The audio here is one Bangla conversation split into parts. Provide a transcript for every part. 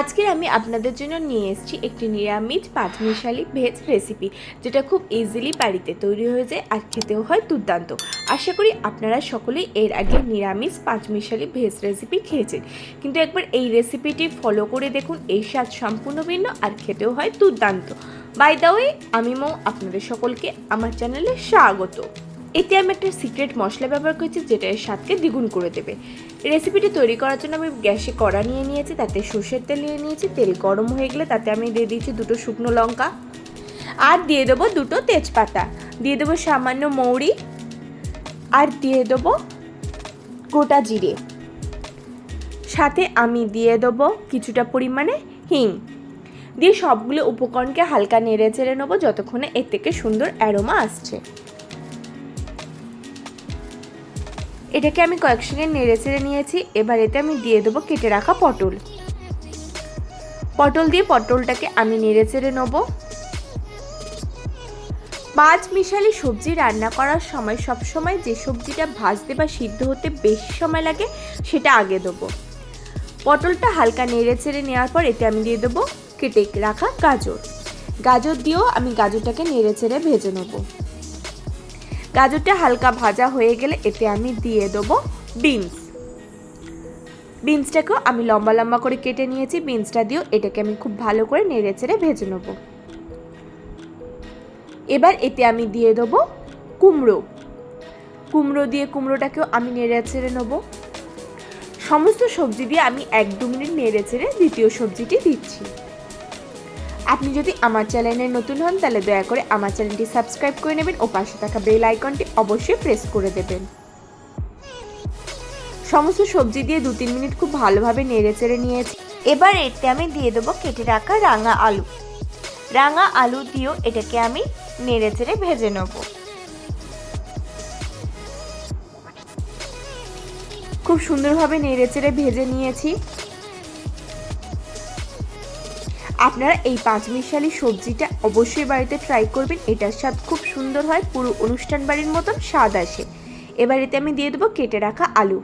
আজকের আমি আপনাদের জন্য নিয়ে এসেছি একটি নিরামিষ পাঁচমিশালি ভেজ রেসিপি যেটা খুব ইজিলি বাড়িতে তৈরি হয়ে যায় আর খেতেও হয় দুর্দান্ত। আশা করি আপনারা সকলেই এর আগে নিরামিষ পাঁচমিশালি ভেজ রেসিপি খেয়েছেন। কিন্তু একবার এই রেসিপিটি ফলো করে দেখুন, এই স্বাদ সম্পূর্ণ ভিন্ন আর খেতেও হয় দুর্দান্ত। বাই দা ওয়ে আমি মৌ, আপনাদের সকলকে আমার চ্যানেলে স্বাগত। এতে আমি একটা সিক্রেট মশলা ব্যবহার করেছি যেটা এর স্বাদকে দ্বিগুণ করে দেবে। রেসিপিটি তৈরি করার জন্য আমি গ্যাসে কড়া নিয়ে নিয়েছি, তাতে সর্ষের তেল নিয়ে নিয়েছি, তেল গরম হয়ে গেলে তাতে আমি দিয়ে দিয়েছি দুটো শুকনো লঙ্কা। আর দিয়ে দেবো দুটো তেজপাতা। দিয়ে দেবো সামান্য মৌরি। আর দিয়ে দেবো গোটা জিরে। সাথে আমি দিয়ে দেবো কিছুটা পরিমাণে হিং। দিয়ে সবগুলো উপকরণকে হালকা নেড়ে চেড়ে নেব, যতক্ষণে এর থেকে সুন্দর অ্যারোমা আসছে। এটাকে আমি কয়েক সেকেন্ড নেড়ে চেড়ে নিয়েছি, এবার এতে আমি দিয়ে দেবো কেটে রাখা পটল। পটল দিয়ে পটলটাকে আমি নেড়ে চেড়ে নেব। পাঁচ মিশালি সবজি রান্না করার সময় সব সময় যে সবজিটা ভাজতে বা সিদ্ধ হতে বেশি সময় লাগে, সেটা আগে দেবো। পটলটা হালকা নেড়ে চেড়ে নেওয়ার পর এতে আমি দিয়ে দেবো কেটে রাখা গাজর। গাজর দিয়েও আমি গাজরটাকে নেড়ে চেড়ে ভেজে নেব। গাজরটা হালকা ভাজা হয়ে গেলে এতে আমি দিয়ে দেবো বিনস। বিনসটাকেও আমি লম্বা লম্বা করে কেটে নিয়েছি, বিনসটা দিয়েও এটাকে আমি খুব ভালো করে নেড়ে চেড়ে ভেজে নেব। এবার এতে আমি দিয়ে দেবো কুমড়ো। কুমড়ো দিয়ে কুমড়োটাকেও আমি নেড়ে চেড়ে নেব। সমস্ত সবজি দিয়ে আমি এক দু মিনিট নেড়ে চেড়ে দ্বিতীয় সবজিটি দিচ্ছি। আপনি যদি আমার চ্যানেলে নতুন হন, তাহলে দয়া করে আমার চ্যানেলটি সাবস্ক্রাইব করে নেবেন ও পাশে থাকা বেল আইকনটি অবশ্যই প্রেস করে দেবেন। সমস্ত সবজি দিয়ে দু তিন মিনিট খুব ভালোভাবে নেড়ে চেড়ে নিয়েছি। এবার এতে আমি দিয়ে দেবো কেটে রাখা রাঙা আলু। রাঙা আলু দিয়েও এটাকে আমি নেড়ে চেড়ে ভেজে নেব। খুব সুন্দরভাবে নেড়ে চেড়ে ভেজে নিয়েছি। আপনারা এই পাঁচমিশালি সবজিটা অবশ্যই বাড়িতে ট্রাই করবেন। এটার স্বাদ খুব সুন্দর হয়, পুরো অনুষ্ঠান বাড়ির মতন স্বাদ আসে। এবার এতে আমি দিয়ে দেবো কেটে রাখা আলু।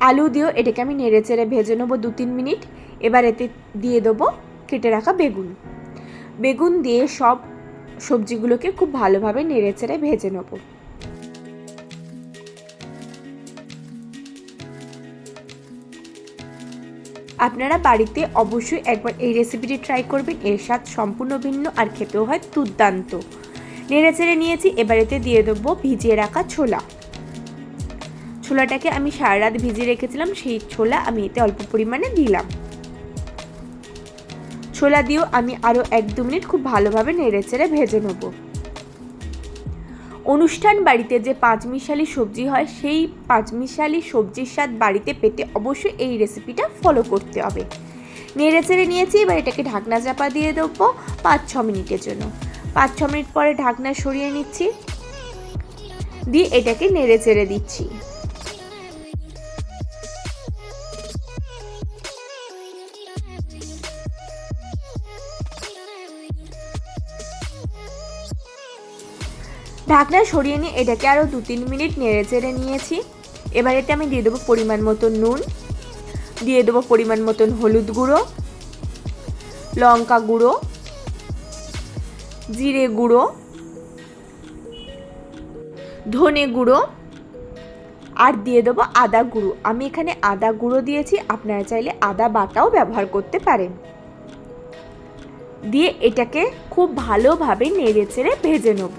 আলু দিয়েও এটাকে আমি নেড়ে চেড়ে ভেজে নেব দু তিন মিনিট। এবার এতে দিয়ে দেবো কেটে রাখা বেগুন। বেগুন দিয়ে সব সবজিগুলোকে খুব ভালোভাবে নেড়ে চেড়ে ভেজে নেব। আপনারা বাড়িতে অবশ্যই একবার এই রেসিপিটি ট্রাই করবেন। এর স্বাদ সম্পূর্ণ ভিন্ন আর খেতেও হয় দুর্দান্ত। নেড়ে চেড়ে নিয়েছি এবারেতে দিয়ে দেবো ভিজিয়ে রাখা ছোলা। ছোলাটাকে আমি সারা রাত ভিজিয়ে রেখেছিলাম, সেই ছোলা আমি এতে অল্প পরিমাণে দিলাম। ছোলা দিয়েও আমি আরও এক দু মিনিট খুব ভালোভাবে নেড়ে চেড়ে ভেজে নেব। অনুষ্ঠান বাড়িতে যে পাঁচমিশালি সবজি হয়, সেই পাঁচমিশালি সবজির স্বাদ বাড়িতে পেতে অবশ্যই এই রেসিপিটা ফলো করতে হবে। নেড়ে চেড়ে নিয়েছি, এবার এটাকে ঢাকনা চাপা দিয়ে দেবো পাঁচ ছ মিনিটের জন্য। পাঁচ ছ মিনিট পরে ঢাকনা সরিয়ে নিচ্ছি। দিয়ে এটাকে নেড়ে চেড়ে দিচ্ছি। ঢাকনা সরিয়ে নিয়ে এটাকে আরও দু তিন মিনিট নেড়ে চেড়ে নিয়েছি। এবার এতে আমি দিয়ে দেবো পরিমাণ মতন নুন, দিয়ে দেবো পরিমাণ মতন হলুদ গুঁড়ো, লঙ্কা গুঁড়ো, জিরে গুঁড়ো, ধনে গুঁড়ো, আর দিয়ে দেবো আদা গুঁড়ো। আমি এখানে আদা গুঁড়ো দিয়েছি, আপনারা চাইলে আদা বাটাও ব্যবহার করতে পারেন। দিয়ে এটাকে খুব ভালোভাবে নেড়ে চেড়ে ভেজে নেব।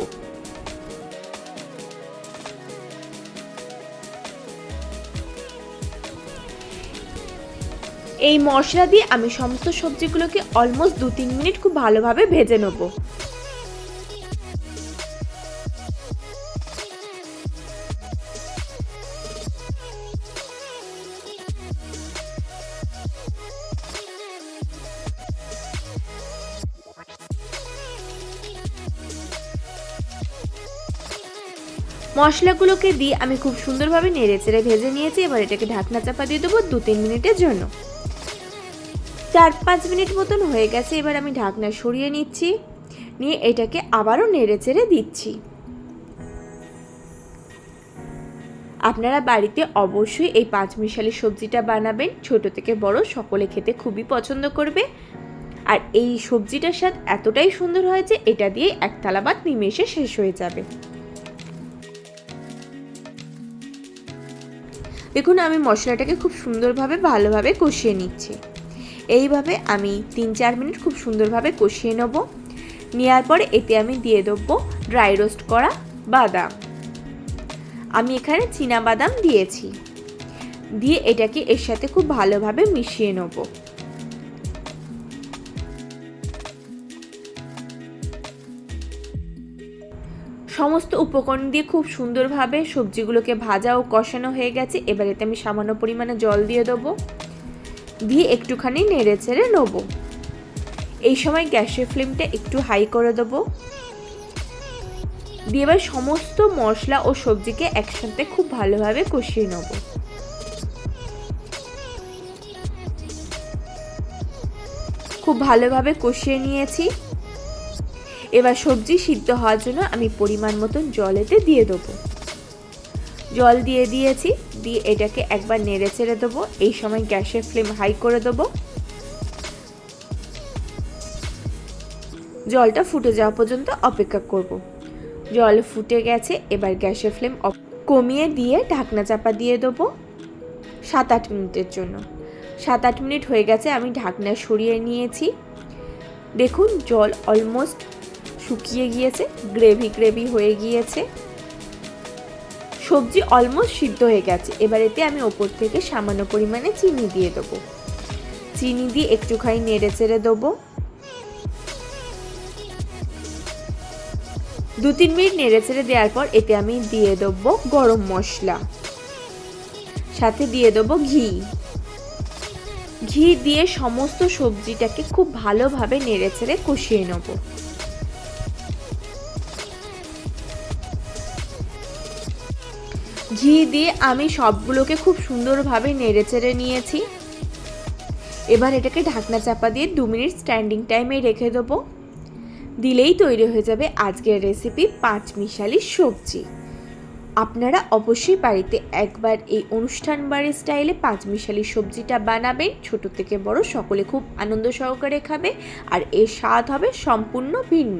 এই মশলা দিয়ে আমি সমস্ত সবজিগুলোকে অলমোস্ট দু তিন মিনিট খুব ভালোভাবে ভেজে নেব। মশলাগুলোকে দিয়ে আমি খুব সুন্দরভাবে নেড়ে চেড়ে ভেজে নিয়েছি। এবার এটাকে ঢাকনা চাপা দিয়ে দেবো দু তিন মিনিটের জন্য। চার পাঁচ মিনিট মতন হয়ে গেছে, এবার আমি ঢাকনা সরিয়ে নিচ্ছি, নিয়ে এটাকে আবারও নেড়ে চেড়ে দিচ্ছি। আপনারা বাড়িতে অবশ্যই এই পাঁচমিশালি সবজিটা বানাবেন, ছোট থেকে বড়, সকলে খেতে খুবই পছন্দ করবে। আর এই সবজিটার স্বাদ এতটাই সুন্দর হয় যে এটা দিয়ে এক থালা নিমেষে শেষ হয়ে যাবে। দেখুন, আমি মশলাটাকে খুব সুন্দরভাবে, ভালোভাবে কষিয়ে নিচ্ছি। এইভাবে আমি তিন চার মিনিট খুব সুন্দরভাবে কষিয়ে নেব। নেওয়ার পরে এতে আমি দিয়ে দেবো ড্রাই রোস্ট করা বাদাম। আমি এখানে চীনা বাদাম দিয়েছি। দিয়ে এটাকে এর সাথে খুব ভালোভাবে মিশিয়ে নেব। সমস্ত উপকরণ দিয়ে খুব সুন্দরভাবে সবজিগুলোকে ভাজা ও কষানো হয়ে গেছে। এবার এতে আমি সামান্য পরিমাণে জল দিয়ে দেবো। দিয়ে একটুখানি নেড়ে ছেড়ে নেব। এই সময় গ্যাসের ফ্লেমটা একটু হাই করে দেবো। দিয়ে এবার সমস্ত মশলা ও সবজিকে একসাথে খুব ভালোভাবে কষিয়ে নেব। খুব ভালোভাবে কষিয়ে নিয়েছি। এবার সবজি সিদ্ধ হওয়ার জন্য আমি পরিমাণ মতন জলেতে দিয়ে দেবো। জল দিয়ে দিয়েছি, দিয়ে এটাকে একবার নেড়ে ছেড়ে দেবো। এই সময় গ্যাসের ফ্লেম হাই করে দেবো। জলটা ফুটে যাওয়া পর্যন্ত অপেক্ষা করব। জল ফুটে গেছে, এবার গ্যাসের ফ্লেম কমিয়ে দিয়ে ঢাকনা চাপা দিয়ে দেবো সাত আট মিনিটের জন্য। সাত আট মিনিট হয়ে গেছে, আমি ঢাকনা সরিয়ে নিয়েছি। দেখুন, জল অলমোস্ট শুকিয়ে গিয়েছে গ্রেভি গ্রেভি হয়ে গিয়েছে। সবজি অলমোস্ট সিদ্ধ হয়ে গেছে। এবার এতে আমি ওপর থেকে সামান্য পরিমাণে চিনি দিয়ে দেবো। চিনি দিয়ে একটুখানি নেড়ে চেড়ে দেবো। দু তিন মিনিট নেড়ে চেড়ে দেওয়ার পর এতে আমি দিয়ে দেবো গরম মশলা। সাথে দিয়ে দেবো ঘি। ঘি দিয়ে সমস্ত সবজিটাকে খুব ভালোভাবে নেড়ে চেড়ে কষিয়ে নেব। ঘি দিয়ে আমি সবগুলোকে খুব সুন্দরভাবে নেড়ে চেড়ে নিয়েছি। এবার এটাকে ঢাকনা চাপা দিয়ে দু মিনিট স্ট্যান্ডিং টাইমে রেখে দেবো। দিলেই তৈরি হয়ে যাবে আজকের রেসিপি পাঁচ মিশালি সবজি। আপনারা অবশ্যই বাড়িতে একবার এই অনুষ্ঠান বাড়ির স্টাইলে পাঁচ মিশালি সবজিটা বানাবেন। ছোট থেকে বড় সকলে খুব আনন্দ সহকারে খাবে আর এর স্বাদ হবে সম্পূর্ণ ভিন্ন।